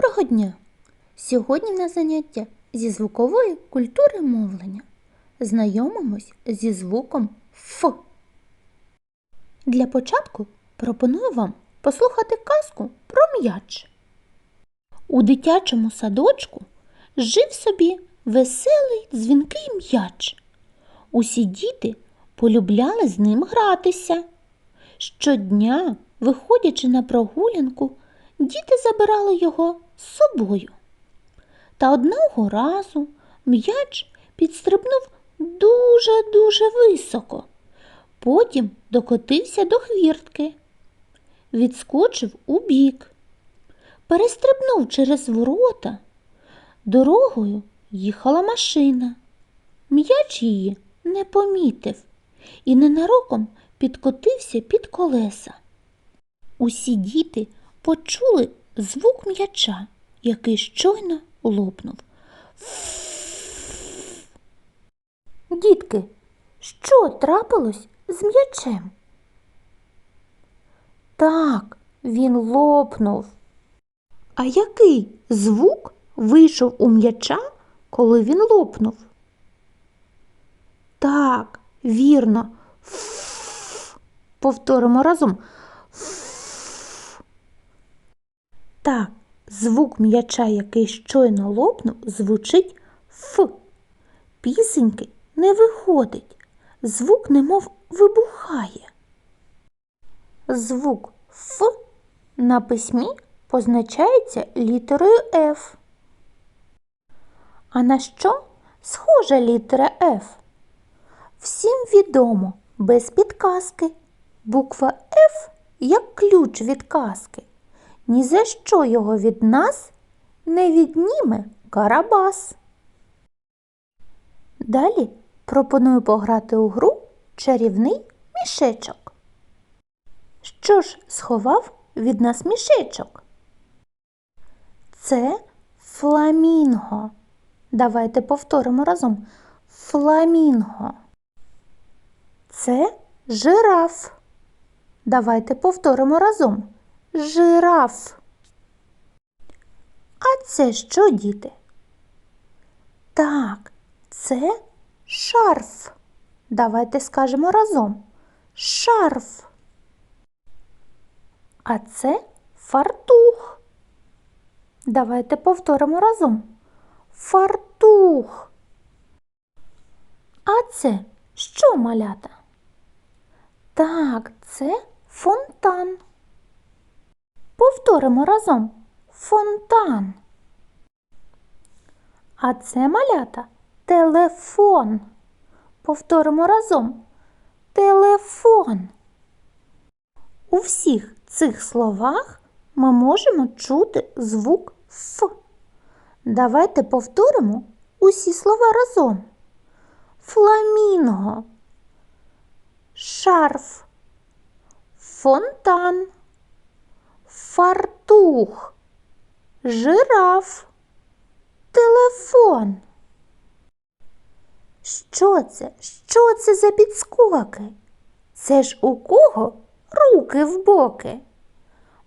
Доброго дня! Сьогодні на заняття зі звукової культури мовлення. Знайомимось зі звуком Ф. Для початку пропоную вам послухати казку про м'яч. У дитячому садочку жив собі веселий дзвінкий м'яч. Усі діти полюбляли з ним гратися. Щодня, виходячи на прогулянку, діти забирали його з собою. Та одного разу м'яч підстрибнув дуже-дуже високо. Потім докотився до хвіртки, відскочив у бік, перестрибнув через ворота. Дорогою їхала машина. М'яч її не помітив і ненароком підкотився під колеса. Усі діти почули звук м'яча, який щойно лопнув. Дітки, що трапилось з м'ячем? Так, він лопнув. А який звук вийшов у м'яча, коли він лопнув? Так, вірно. Ф. Повторимо разом. Ф. Так, звук м'яча, який щойно лопнув, звучить Ф. Пісеньки не виходить. Звук немов вибухає. Звук Ф на письмі позначається літерою Ф. А на що схожа літера Ф? Всім відомо, без підказки. Буква Ф як ключ від казки. Ні за що його від нас не відніме Карабас. Далі пропоную пограти у гру чарівний мішечок. Що ж сховав від нас мішечок? Це фламінго. Давайте повторимо разом. Фламінго. Це жираф. Давайте повторимо разом. Жираф. А це що, діти? Так, це шарф. Давайте скажемо разом. Шарф. А це фартух. Давайте повторимо разом. Фартух. А це що малята? Так, це фонтан. Повторимо разом. Фонтан. А це малята телефон. Повторимо разом. Телефон. У всіх цих словах ми можемо чути звук Ф. Давайте повторимо усі слова разом. Фламінго, шарф, фонтан, фартух, жираф, телефон. Що це? Що це за підскоки? Це ж у кого руки в боки?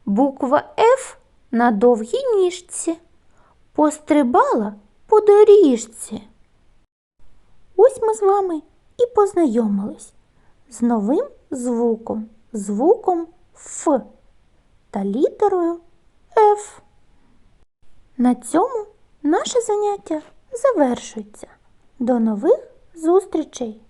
Буква Ф на довгій ніжці пострибала по доріжці. Ось ми з вами і познайомились з новим звуком, звуком Ф та літерою F. На цьому наше заняття завершується. До нових зустрічей!